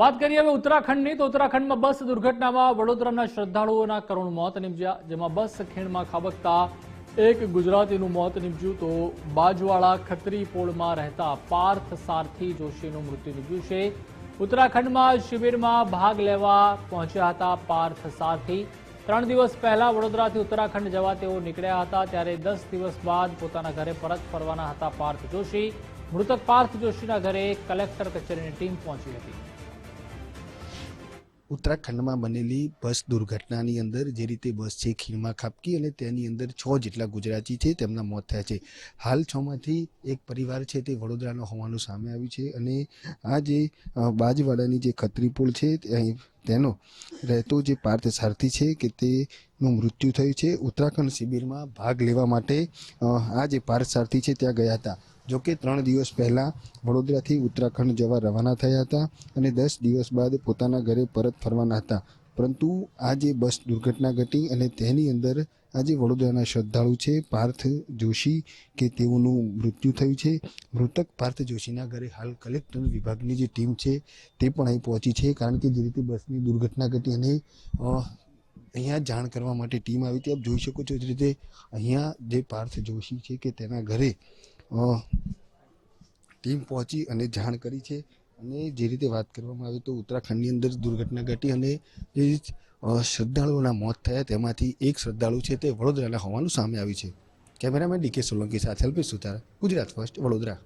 વાત કરીએ હવે ઉત્તરાખંડની, તો ઉત્તરાખંડમાં બસ દુર્ઘટનામાં વડોદરાના શ્રદ્ધાળુઓના કરુણ મોત નીપજ્યા, જેમાં બસ ખીણમાં ખાબકતા એક ગુજરાતીનું મોત નીપજ્યું. તો બાજવાળા ખત્રી પોળમાં રહેતા પાર્થ સારથી જોશીનું મૃત્યુ નીપજ્યું છે. ઉત્તરાખંડમાં શિબિરમાં ભાગ લેવા પહોંચ્યા હતા પાર્થ સારથી. ત્રણ દિવસ પહેલા વડોદરાથી ઉત્તરાખંડ જવા તેઓ નીકળ્યા હતા, ત્યારે દસ દિવસ બાદ પોતાના ઘરે પરત ફરવાના હતા પાર્થ જોશી. મૃતક પાર્થ જોશીના ઘરે કલેક્ટર કચેરીની ટીમ પહોંચી હતી. ઉત્તરાખંડમાં બનેલી બસ દુર્ઘટનાની અંદર જે રીતે બસ છે, ખીણમાં ખાબકી અને તેની અંદર છ જેટલા ગુજરાતી છે, તેમના મોત થયા છે. હાલ છમાંથી એક પરિવાર છે તે વડોદરાનો હોવાનું સામે આવ્યું છે અને આ જે બાજવાડાની જે ખત્રી પુલ છે તેનો રહેતો જે પાર્થ સારથી છે કે તેનું મૃત્યુ થયું છે. ઉત્તરાખંડ શિબિરમાં ભાગ લેવા માટે આ જે પાર્થ સારથી છે, ત્યાં ગયા હતા. જો કે ત્રણ દિવસ પહેલાં વડોદરાથી ઉત્તરાખંડ જવા રવાના થયા હતા અને દસ દિવસ બાદ પોતાના ઘરે પરત ફરવાના હતા. પરંતુ આજે બસ દુર્ઘટના ઘટી અને તેની અંદર આજે વડોદરાના શ્રદ્ધાળુ છે, પાર્થ જોશી કે તેઓનું મૃત્યુ થયું છે. મૃતક પાર્થ જોશીના ઘરે હાલ કલેક્ટર વિભાગની જે ટીમ છે તે પણ અહીં પહોંચી છે, કારણ કે જે રીતે બસની દુર્ઘટના ઘટી અને અહીંયા જાણ કરવા માટે ટીમ આવી હતી. આપ જોઈ શકો છો જે રીતે અહીંયા જે પાર્થ જોશી છે કે તેના ઘરે ટીમ પહોંચી અને જાણ કરી છે. અને જે રીતે વાત કરવામાં આવે તો ઉત્તરાખંડની અંદર દુર્ઘટના ઘટી અને જે શ્રદ્ધાળુઓના મોત થયા તેમાંથી એક શ્રદ્ધાળુ છે તે વડોદરાના હોવાનું સામે આવ્યું છે. કેમેરામેન ડીકે સોલંકી સાથે અલ્પેશ સુતાર ગુજરાત ફર્સ્ટ વડોદરા.